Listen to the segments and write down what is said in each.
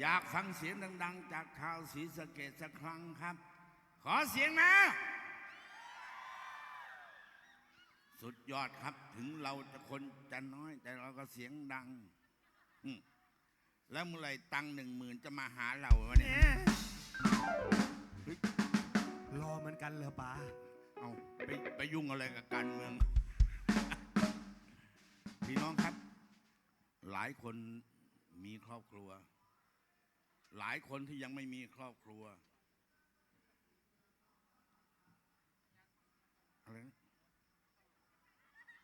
อยากฟังเสียงดัง ๆ จากชาวศรีสะเกดสักครั้งครับ ขอเสียงนะ สุดยอดครับถึงเราจะคนจะน้อย แต่เราก็เสียงดังอืมแล้วเมื่อไหรตังหนึ่งหมื่นจะมาหาเราวะเนี่ยรอเหมือนกันเหรอป๋าเอาไปไปยุ่งอะไรกับการเมือง พี่น้องครับ หลายคนมีครอบครัว หลายคนที่ยังไม่มีครอบครัวอะไรนะ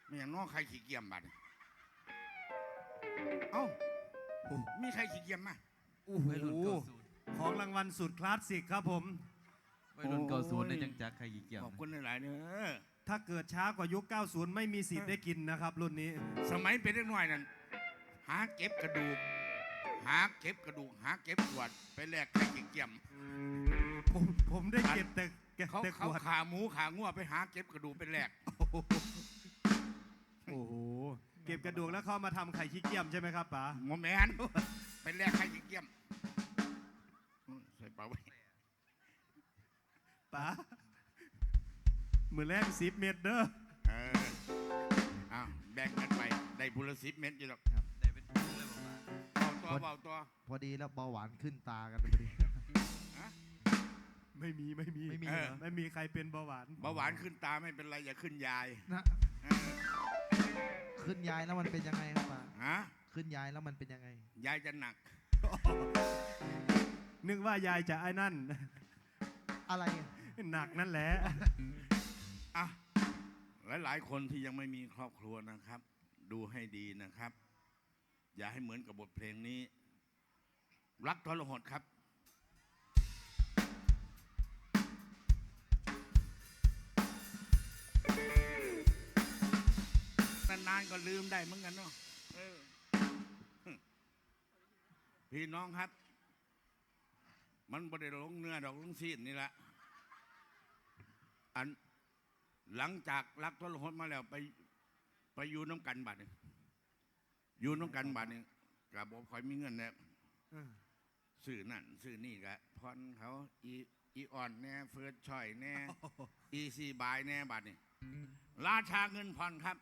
ไม่อย่างน้องใครขี้เกียจบัดนี้เอ้ามีใครขี้เกียจมาโอ้โหวัยรุ่นเก้าศูนย์ ของรางวัลสุดคลาสสิกครับผม วัยรุ่นเก้าศูนย์ในโอ้ยจังจักใครกี่เกี่ยวขอบคุณหลายๆเด้อถ้าเกิดช้ากว่ายุค 90 ไม่มีสิทธิ์ได้กินนะครับ รุ่นนี้ สมัยเป็นเด็กน้อยนั่นหาเก็บกระดูก หาเก็บกระดูกหาเก็บขวดไปแลกไข่เกี่ยมผมผมได้เก็บแต่เก็บเขาแต่ขเขาวดขาหมูขางัวไปหาเก็บกระดูกไปแลกโอ้โหเก็บกระดูกแล้วเข้ามาทำไข่ขี้เกียมใช่ไหมครับป๋าหมอแมนไปแลกไข่เกี่ยมอืมใส่เปล่าไว้ป๋ามือแรกสิบเมตรเด้อเอออ้าวแบ่งกันไปได้บุรสิบเม็ดอยู่หรอก ตัวเบาตัวพอดีแล้วเบาหวานขึ้นตากันพอดี ไม่มีไม่มีไม่มีเออเหรอ ไม่มีใครเป็นเบาหวาน เบาหวานขึ้นตาไม่เป็นไรอย่าขึ้นยายนะเออขึ้นยายแล้วมันเป็นยังไงครับป้าฮะขึ้นยายแล้วมันเป็นยังไง ยายจะหนัก นึกว่ายายจะไอ้นั่น อะไรอะหนักนั่นแหละ อะหลายๆคนที่ยังไม่มีครอบครัวนะครับ ดูให้ดีนะครับ อย่าให้เหมือนกับบทเพลงนี้ รักทรหดครับนานๆก็ลืมได้เหมือนกันเนาะพี่น้องครับ มันบ่ได้ลงเนื้อดอกลงซีนนี่แหละอันหลังจากรักทรหดมาแล้วไป ไปอยู่น้ำกันบัดนี่ อยู่น้ำกันบัดนี่กับบอกคอยมีเงินเนี่ยเออซื้อนั่นซื้อนี่กะพอนเขาอีอีอ่อนแน่เฟิร์สชอยแน่อีซีบายแน่บัดนี่ราชาเงินผ่อนครับ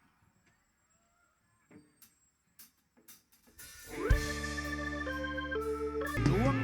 ดวง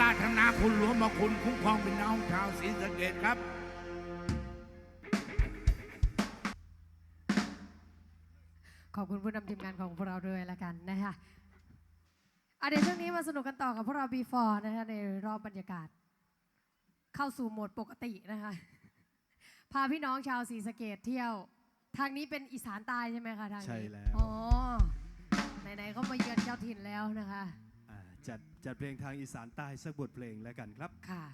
ราธนาคุณหลวงมาคุณคุ้มครองพี่น้องชาวศรีสะเกดครับขอบคุณผู้นำทีมงานของพวกเราด้วยละกันนะคะอะเดี๋ยวช่วงนี้มาสนุกกันต่อกับพวกเรา B4 นะคะในรอบบรรยากาศ เข้าสู่โหมดปกตินะคะ พาพี่น้องชาวศรีสะเกดเที่ยว ทางนี้เป็นอีสานใต้ใช่ไหมคะทางนี้ใช่แล้วอ๋อไหนๆก็มาเยือนเจ้าถิ่นแล้วนะคะอ่า จัดจัดเพลงทางอีสานใต้สักบทเพลงแล้วกันครับค่ะ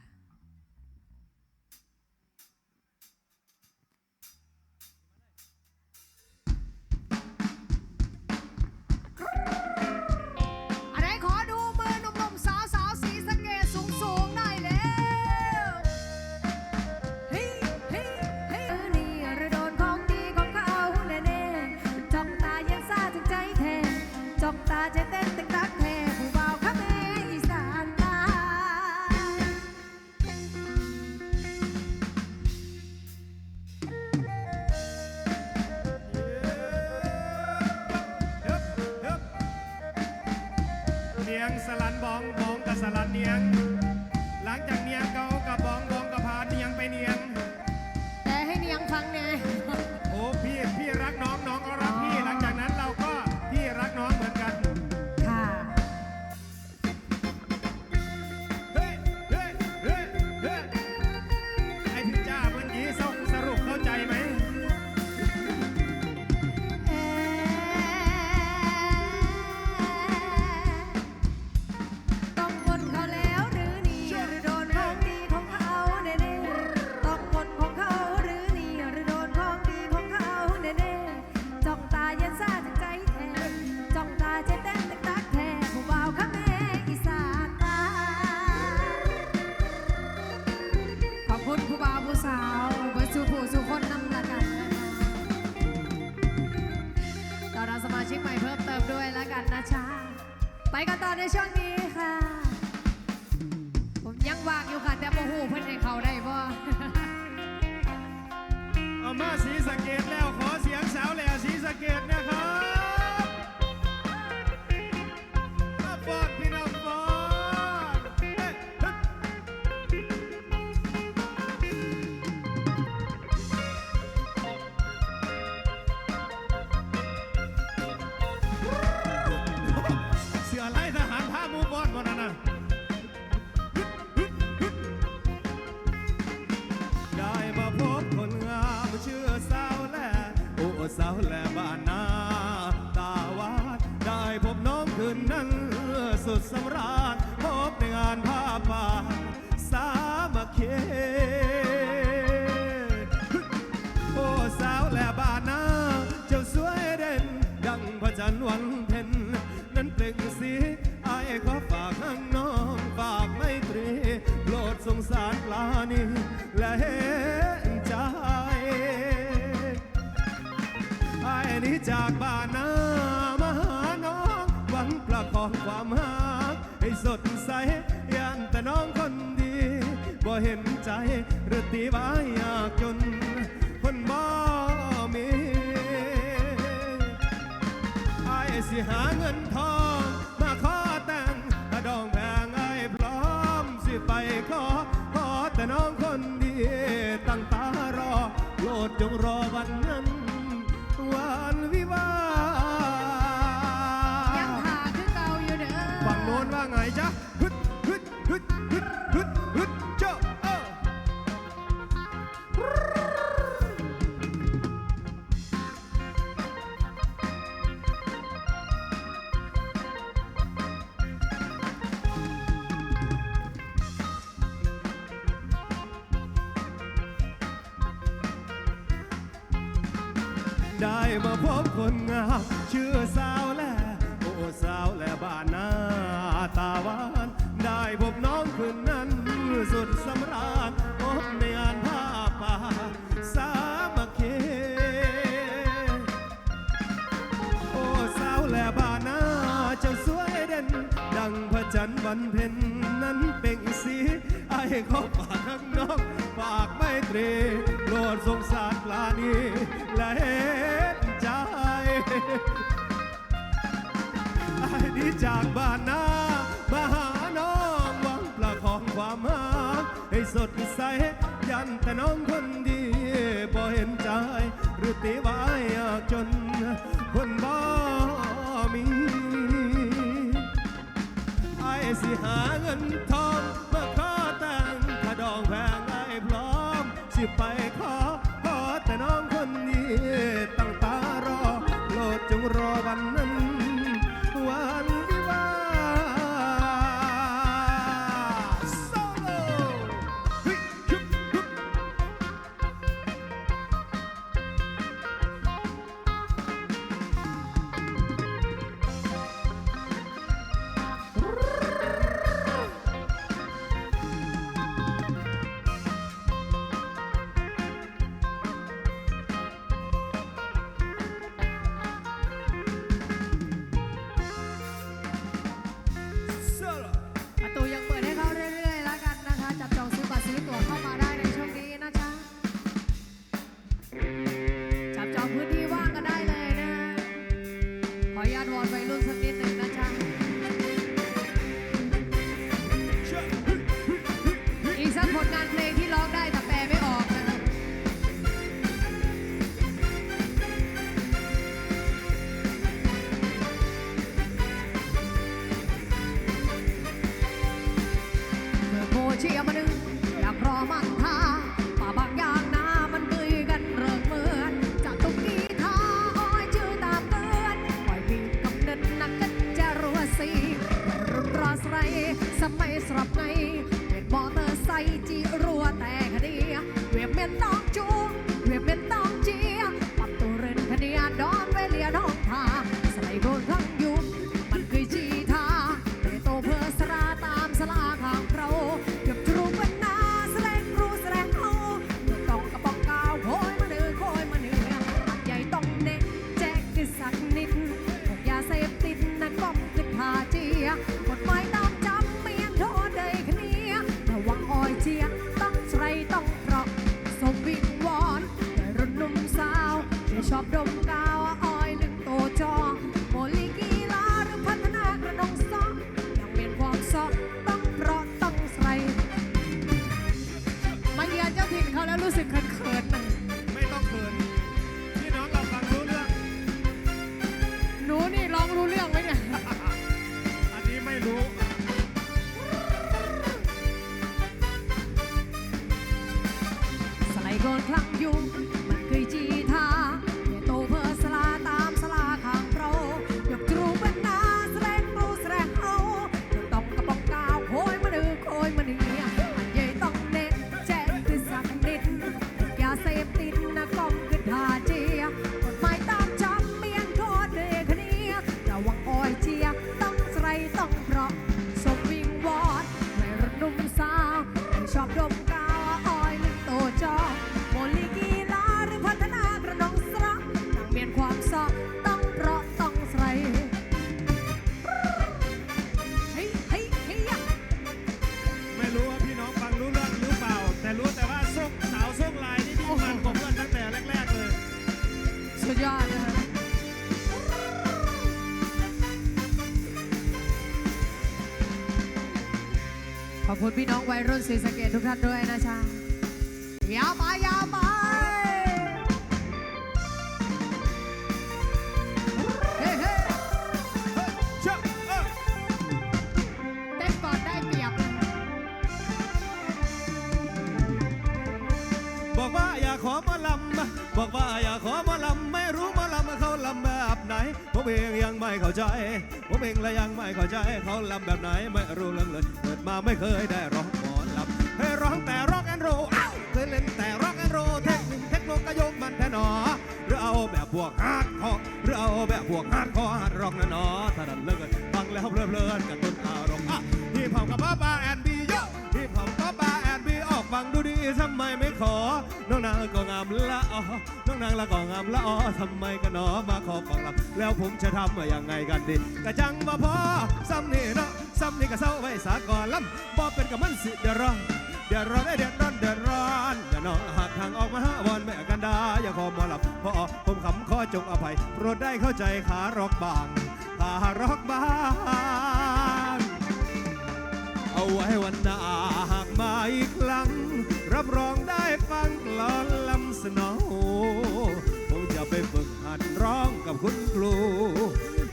คุณผู้บ่าวผู้สาวเบิร์สุผู้สุคนนำละกันนะคะตอนรับสมาชิกใหม่เพิ่มเติมด้วยละกันนะจ๊ะไปกันต่อในช่วงนี้ค่ะ ผมยังว่างอยู่ค่ะแต่โมโหเพื่อนให้เขาได้บ่ เอามาสีสะเกตแล้วขอ ทหารผ้ามูบอลหมดนนะได้มาพบคนงามชื่อสาวแหล่โอ้สาวแหล่บ้านนาตาวาดได้พบน้องคืนนั้นสุดสำราญ และเห็นใจไอ้นี้จากบ้านนามาหาน้องหวังประคองความหักให้สดใสยันแต่น้องคนดีบ่เห็นใจหรือตีบ้ายอยากจน คนบ่มีไอ้สิหาเงินทอง น้องคนดีตั้งตารอโลดจงรอวันนั้น วันวิวา บคนงามชื่อสาวแหล่โอ้สาวแหล่บ้านนาตาหวานได้พบน้องคืนนั้นสุดสำราญพบในงานผ้าป่าสามัคคีโอ้สาวแหล่บ้านนาเจ้าสวยเด่น ดังพระจันทร์วันเพ็ญนั้นเป่งสีไอ้ขอฝากข้างนอกฝากไม่ตรีโปรดสงสารปลานีและ ไอ้นี้จากบ้านนามาหาน้องหวังประคองความหักให้สดใส ยันแต่น้องคนดีพอเห็นใจ หรือตีบายยากจน คนบ่มีไอ้สิหาเงินทอง มาขอแต่งถ้าดองแพงไอ้พร้อม สิไป ขอบคุณพี่น้องวัยรุ่นศรีสะเกดทุกท่านด้วยนะจ๊ะยาวไปยาวไป ไม่เข้าใจ ผมเองและยังไม่เข้าใจ เขาลำแบบไหนไม่รู้เรื่องเลยเกิดมาไม่เคยได้ร้องหมอลำเคยร้องแต่ร็อกแอนด์โรลเคยเล่นแต่ร็อกแอนด์โรลเทคนิคเทคโนกระยกมันแท้หนอหรือเอาแบบพวกฮาร์ดคอร์หรือเอาแบบพวกฮาร์ดคอร์ฮาร์ดร็อกนะหนอถ้าดันเลิกฟังแล้วเพลินเลินกันต้นอารมณ์อะที่เผากับบ้าบาแอนด ทำไมไม่ขอ น้องนางก็งามละอ๋อน้องนางละก็งามละอ๋อทำไมกันหนอมาขอฟังลำแล้วผมจะทำยังไงกันดีกะจังบ่พอซ้ำนี่เนาะซ้ำนี่ก็เศร้าไว้สากอนลำบ่เป็นกับมันสิเดือดร้อนเดือดร้อนไดเดือดร้อนเดือดร้อนอย่าน้องหักทางออกมาบอนแม่กันดาอย่าขอมาหลับพอผมขำขอจงอภัย โปรดได้เข้าใจขารอกบางขารอกบาง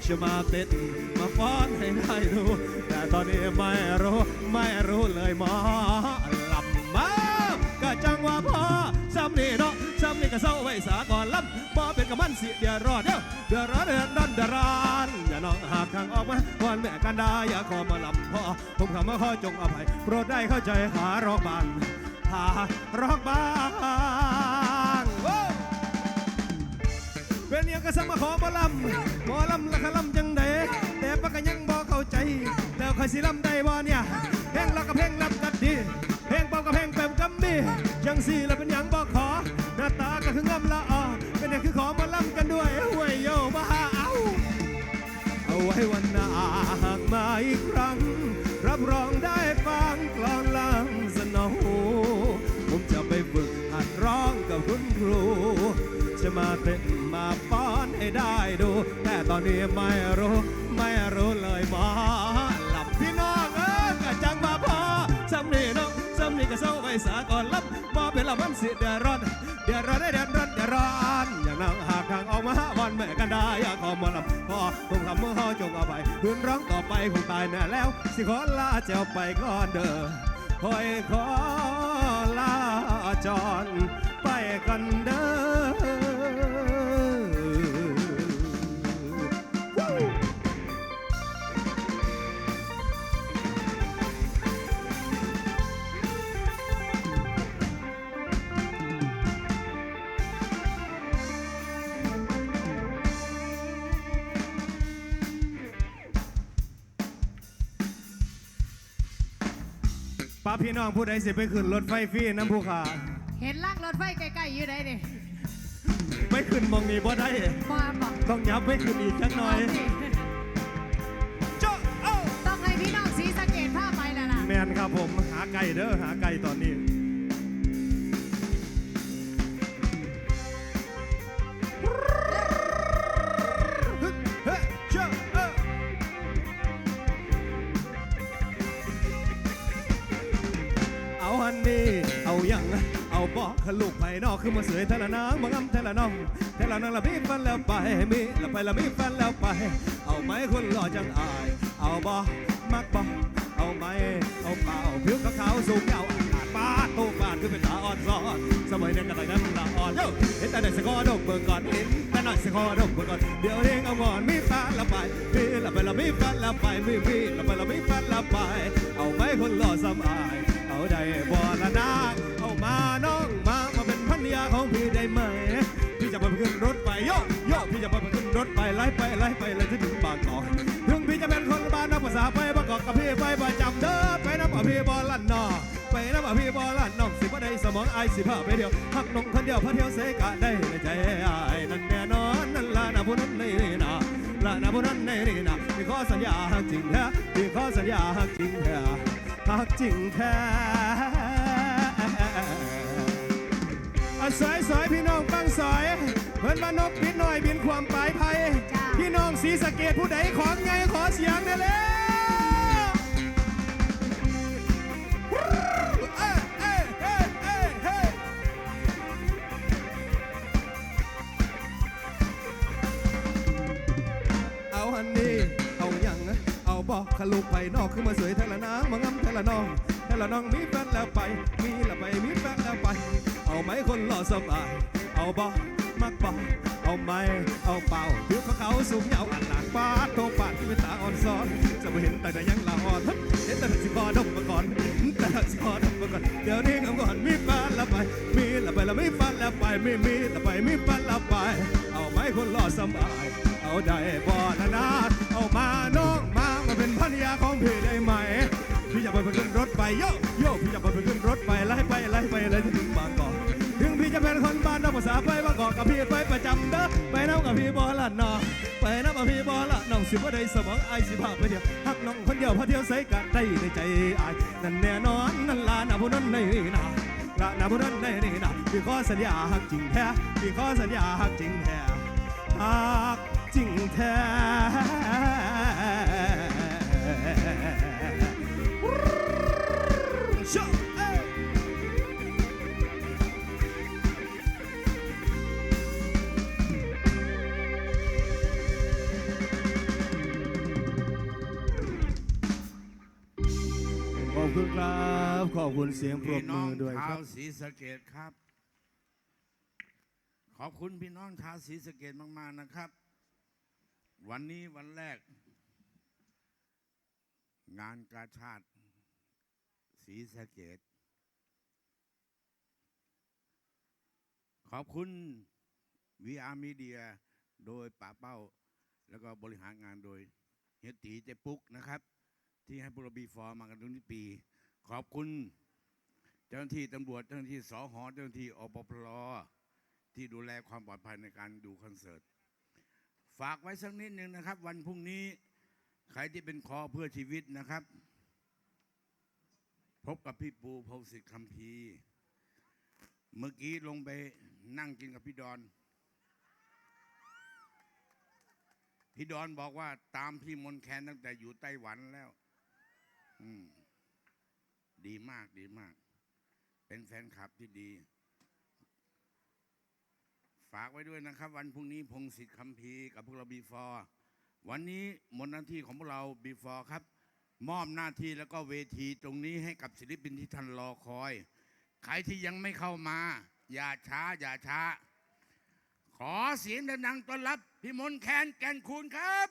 จะมาต้นมาฟ้อนให้ได้รู้ แต่ตอนนี้ไม่รู้ไม่รู้เลยหมอลำมาก็จังว่าพ่อซ้ำนี่เนาะซ้ำนี่ก็เศร้าไว้สาก่อนลำบ่เป็นกับมันสิเดือดร้อนเด้อเดือดร้อนเดือดร้อนเดือดร้อนอย่าน้องหากทางออกมาวันแม่กันดาอย่าขอมาลำพ่อผมคำว่าขอจงอภัยโปรดได้เข้าใจหารอกบางหารอกบาง เป็นหยังก็สมาขอหมอลำหมอลำละคะลำจังใดแต่ปะก็ยังบ่เข้าใจ แล้วใครสิลำได้บ่เนี่ยเพลงละกับเพลงลำกันดีเพลงเป่ากับเพลงแปมกำมีจังสี่ล้วเป็นหยังบ่ขอ หน้าตาก็คืองำละอ่อเป็นหยังคือขอหมาลำกันด้วยห้วยโยมาหาเอาเอาไว้วันหน้าหากมาอีกครั้ง รับรองได้ฟังกลอนลังสนองผมจะไปฝึกหัดร้องกับคุณครู จะมาเต้นมา ป้อนให้ได้ดู แต่ตอนนี้ไม่รู้ ไม่รู้เลยมอหลับพี่น้องเอ้ยกะจังมาพอสำนีน้องสำนีก็เศร้าไปสาก่อนลับบ่เป็นละมันสิเดือดร้อนเดือดร้อนได้เดือดร้อนเดือดร้อนอย่างนั่งหากทางออกมาวันแม่กันได้อยากขอมาลำพอคงคำเมื่อเฮาจงเอาไปคืนร้องต่อไปคงตายแน่แล้ว สิขอลาเจ้าไปก่อนเด้อคอยขอลาจรไปกันเด้อ ป้าพี่น้องผู้ใดสิไปขึ้นรถไฟฟรีน้ำผู้ขาเห็นล่างรถไฟใกล้ๆอยู่ไหนนี่ไปขึ้นหมองนี้บ่ได้ มาบอกต้องยับไปขึ้นอีกจักหน่อยเจ้าเอ้าต้องให้พี่น้องสีสะเกตภาพไปแล้วล่ะ แมนครับผมหาไก่เด้อหาไก่ตอนนี้ ลุกไปนอกคือมาเสยเทละนางบางอำเทละน้องเทละนางละมีแฟนแล้วไปมีละไปละมีแฟนแล้วไป เอาไหมคนหล่อจังอาย เอาบอมักบอเอาไหมเอาเปล่าผิวขาวๆสูงยาวอาดปาดโตปาดคือเป็นตาอ่อนซ้อนสมัยนั้นก็แต่นั้นละอ่อนโยเห็นแต่ไหนสกอดกเบิ่งก่อนเห็นแต่หน่อยสกอดกเบิ่งก่อนเดี๋ยวเองเอางอนมีฟันละไปมีละไปละมีแฟนละไปมีมีละไปละมีแฟนละไป เอาไหมคนหล่อสำอาย เอาได้บ่ละนางเอามาน้อง ของพี่ได้ไหม พี่จะไปขึ้นรถไปโยโยพี่จะไปขึ้นรถไปไล่ไปไล่ไปเลยถึงบางกอกถึงพี่จะเป็นคนบ้านนักภาษาไปบางกอกกับพี่ไปประจำเด้อไปน้ำกับพี่บอลลันนอไปน้ำกับพี่บอลลันนอสิบ่ได้สมองไอสิพาไปเดียวหักนงคนเดียวพาเที่ยวเสกะได้ในใจไอ้นั่นแน่นอนนั่นละนะผู้นั้นนี่นะละนะผู้นั้นนี่นะพี่ขอสัญญาหักจริงแท้พี่ขอสัญญาหักจริงแท้หักจริงแท้าสายสายพี่น้องตั้งสายเพิ่นมานกบินหน่อยบินความปลายไผ่พี่น้องสีสะเกตผู้ใดของไงขอเสียงหน่อยแล้วเอ้ยเอ้ยเอ้ยเอ้ยเอ้ยเอาฮันนี่เอาหยังเอาบอกขลุกไปนอกคือมาสวยเทละนางมางำเทละน้องเทละน้องมีแฟนแล้วไป มีละไปมีแฟนแล้วไป เอาไหมคนหล่อสมายเอาบ่มักบ่เอาไหมเอาเป่าผิวขาวสูงยาวอันหลังปาดโตปาดที่เป็นตาอ่อนซ้อนจะไม่เห็นแต่แต่ยังละอ่อนเห็นแต่สิคอดมมาก่อนแต่สิคอดมมาก่อนเดี๋ยวนี้คำก่อนมีฟันละไปมีละไปละไม่ฟันละไปไม่มีละไปมีฟันละไป เอาไหมคนหล่อสมายเอาได้บ่นานาเอามาน้องมามาเป็นภรรยาของพี่ได้ไหม พี่จะไปไปขึ้นรถไปโยโยพี่จะไปไปขึ้นรถไปไล่ไปไล่ไปไล่ถึงบางกอกถึงพี่จะเป็นคนบ้านนอกภาษาไปบางกอกกับพี่ไปประจำเด้อไปน้ำกับพี่บอละนอไปน้ำกับพี่บอละน้องสิบ่ได้สมองไอสิพาไปเดียวหักน้องคนเดียวพาเที่ยวใส่กันได้ในใจไอนั่นแน่นอนนั่นลานะผู้นั้นในนาละนะผู้นั้นในนี่นะพี่ขอสัญญาหักจริงแท้พี่ขอสัญญาหักจริงแท้หักจริงแท้ ขอบคุณครับ ขอบคุณเสียงปรบพี่น้มืองอด้วยคชารัวบ ศรีสะเกดครับ ขอบคุณพี่น้องชาวศรีสะเกดมาก ๆ นะครับ วันนี้วันแรก งานกาชาติ ศรีสะเกดขอบคุณ VR Media โดยป่าเป้า แล้วก็บริหารงานโดยเฮตีเจปุกนะครับ ที่ให้พวกเราบีฟอร์มากันทุกปี ขอบคุณ เจ้าหน้าที่ตำรวจเจ้าหน้าที่สหอเจ้าหน้าที่อปพลที่ดูแลความปลอดภัยในการดูคอนเสิร์ต ฝากไว้สักนิดหนึ่งนะครับ วันพรุ่งนี้ใครที่เป็นคอเพื่อชีวิตนะครับ พบกับพี่ปูพงศิษฐ์คำพีเมื่อกี้ลงไปนั่งกินกับพี่ดอน พี่ดอนบอกว่าตามพี่มนแคนตั้งแต่อยู่ไต้หวันแล้ว อืม ดีมากดีมาก เป็นแฟนคลับที่ดี ฝากไว้ด้วยนะครับ วันพรุ่งนี้พงศิษฐ์คำพีกับพวกเราบีฟอร์วันนี้หมดหน้าที่ของพวกเราบีฟอร์ครับ มอบหน้าที่แล้วก็เวทีตรงนี้ให้กับศิลปินที่ท่านรอคอย ใครที่ยังไม่เข้ามา อย่าช้า อย่าช้า ขอเสียงดังๆต้อนรับพี่มนแคนแก่นคูณครับ